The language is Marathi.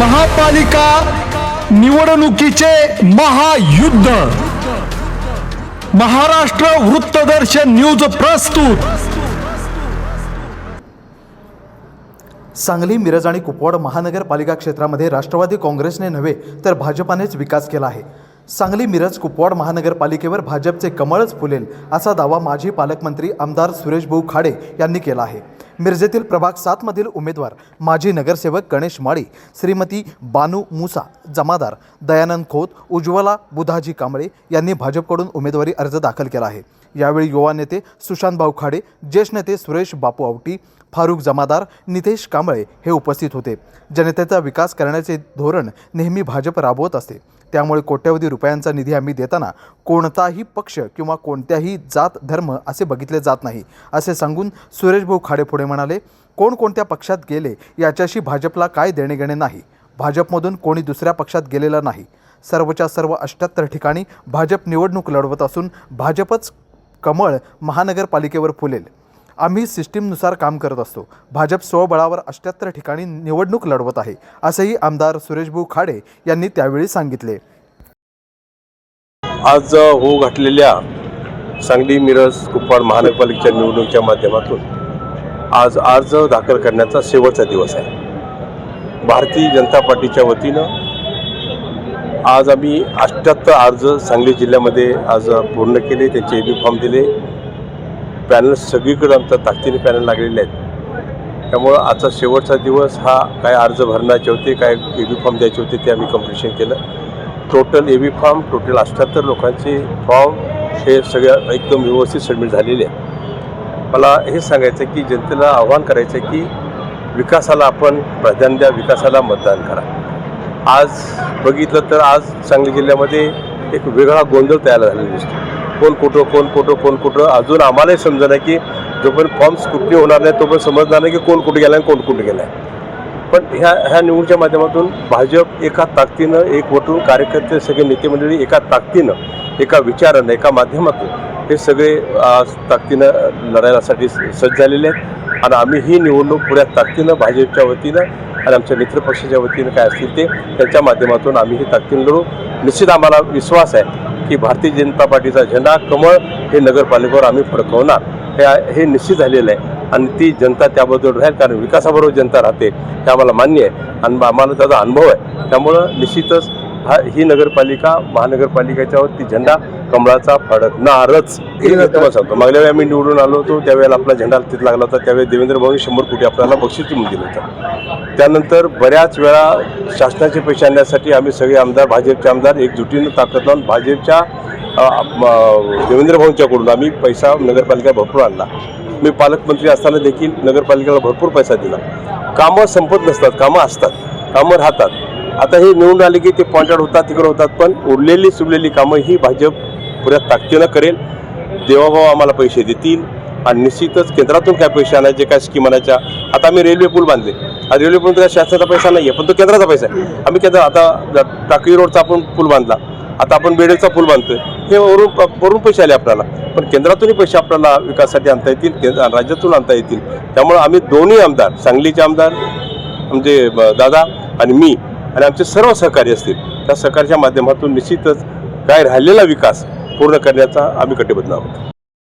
महापालिका निवडणुकीचे महायुद्ध. महाराष्ट्र वृत्तदर्शन न्यूज प्रस्तुत. सांगली मिरज आणि कुपवाड महानगरपालिका क्षेत्रामध्ये राष्ट्रवादी काँग्रेसने नव्हे तर भाजपानेच विकास केला आहे. सांगली मिरज कुपवाड महानगरपालिकेवर भाजपचे कमळच फुलेल असा दावा माजी पालकमंत्री आमदार सुरेशभाऊ खाडे यांनी केला आहे. मिरजेतील प्रभाग सातमधील उमेदवार माजी नगरसेवक गणेश माळी श्रीमती बानू मुसा जमादार दयानंद खोत उज्ज्वला बुधाजी कांबळे यांनी भाजपकडून उमेदवारी अर्ज दाखल केला आहे. यावेळी युवा नेते सुशांतभाऊ खाडे ज्येष्ठ नेते सुरेश बापू आवटी फारुख जमादार नितेश कांबळे हे उपस्थित होते. जनतेचा विकास करण्याचे धोरण नेहमी भाजप राबवत असते. त्यामुळे कोट्यवधी रुपयांचा निधी आम्ही देताना कोणताही पक्ष किंवा कोणत्याही जात धर्म असे बघितले जात नाही असे सांगून सुरेशभाऊ खाडे पुढे म्हणाले कोणकोणत्या पक्षात गेले याच्याशी भाजपला काय देणे घेणे नाही. भाजपमधून कोणी दुसऱ्या पक्षात गेलेलं नाही. सर्वच्या सर्व अष्ट्याहत्तर ठिकाणी भाजप निवडणूक लढवत असून भाजपच कमळ महानगरपालिकेवर फुलेल. आम्ही सिस्टीमनुसार काम करत असतो. भाजप स्वबळावर अष्ट्याहत्तर ठिकाणी निवडणूक लढवत आहे असंही आमदार सुरेशभाऊ खाडे यांनी त्यावेळी सांगितले. आज होऊ घातलेल्या सांगली मिरज कुपवाड महानगरपालिकेच्या निवडणुकीच्या माध्यमातून आज अर्ज दाखल करण्याचा शेवटचा दिवस आहे. भारतीय जनता पार्टीच्या वतीनं आज आम्ही अष्ट्याहत्तर अर्ज सांगली जिल्ह्यामध्ये आज पूर्ण केले त्यांचे ए बी फॉर्म दिले. पॅनल सगळीकडे आमच्या ताकदीने पॅनल लागलेले आहेत. त्यामुळं आजचा शेवटचा दिवस हा काय अर्ज भरण्याचे होते काय ए बी फॉर्म द्यायचे होते ते आम्ही कम्प्लिशन केलं. Total A B form total अठ्ठ्याहत्तर लोकांचे फॉर्म हे सगळ्या एकदम व्यवस्थित सबमिट झालेले आहे मला हे सांगायचं की जनतेला आव्हान करायचं आहे की विकासाला आपण प्राधान्य द्या विकासाला मतदान करा. आज बघितलं तर आज सांगली जिल्ह्यामध्ये एक वेगळा गोंधळ तयार झालेला दिसतो. कोण कुठं कोण कुठं कोण कुठं अजून आम्हालाही समजणार की जोपर्यंत फॉर्म स्क्रुटनी होणार नाही तोपर्यंत समजणार नाही की कोण कुठे गेला आणि कोण कुठे गेला आहे पण ह्या ह्या निवडच्या माध्यमातून भाजप एका ताकदीनं एक वटून कार्यकर्ते सगळे नेते मंडळी एका ताकदीनं एका विचारानं एका माध्यमातून हे सगळे आज ताकदीनं लढायलासाठी सज्ज झालेले आहेत. आणि आम्ही ही निवडणूक पुण्यात ताकदीनं भाजपच्या वतीनं आणि आमच्या मित्रपक्षाच्या वतीनं काय असतील ते त्यांच्या माध्यमातून आम्ही ही ताकदीनं लढू. निश्चित आम्हाला विश्वास आहे की भारतीय जनता पार्टीचा झेंडा कमळ हे नगरपालिकेवर आम्ही फडकवणार. हे हे निश्चित झालेलं आहे. आणि ती जनता त्याबद्दल राहील कारण विकासाबरोबर जनता राहते हे आम्हाला मान्य आहे. आणि आम्हाला त्याचा अनुभव आहे. त्यामुळं निश्चितच हा ही नगरपालिका महानगरपालिकेच्यावर ती झेंडा कमळाचा फडकणारच. हे तुम्हाला सांगतो. मागल्या वेळी आम्ही निवडून आलो होतो त्यावेळेला आपला झेंडा तिथे लागला होता त्यावेळी देवेंद्र भाऊनी शंभर कोटी आपल्याला बक्षीस देऊन दिलं होतं. त्यानंतर बऱ्याच वेळा शासनाचे पैसे आणण्यासाठी आम्ही सगळे आमदार भाजपचे आमदार एकजुटीनं ताकद लावून भाजपच्या देवेंद्र भाऊंच्याकडून आम्ही पैसा नगरपालिका भरपूर आणला. मी पालकमंत्री असताना देखील नगरपालिकेला भरपूर पैसा दिला. कामं संपत नसतात कामं असतात कामं राहतात. आता हे निवडून आले की ते पॉइंटेड होतात तिकडे होतात पण उरलेली सुरलेली कामं ही भाजप पुऱ्या ताकदीनं करेल. देवाभाव आम्हाला पैसे देतील आणि निश्चितच केंद्रातून काय पैसे आणायचे काय स्कीम आणायच्या आता आम्ही रेल्वे पूल बांधले. हा रेल्वे पूल काय शासनाचा पैसा नाही आहे पण तो केंद्राचा पैसा आहे. आम्ही केंद्र आता टाकळी रोडचा आपण पूल बांधला. आता आपण बेडेचा पूल बांधतोय. हे वरून वरून पैसे आले आपल्याला. पण केंद्रातूनही पैसे आपल्याला विकासासाठी आणता येतील केंद्र राज्यातून आणता येतील. त्यामुळे आम्ही दोन्ही आमदार सांगलीचे आमदार म्हणजे ब- दादा आणि मी आणि आमचे सर्व सहकारी असतील त्या सहकार्याच्या माध्यमातून निश्चितच काय राहिलेला विकास पूर्ण करण्याचा आम्ही कटिबद्ध आहोत.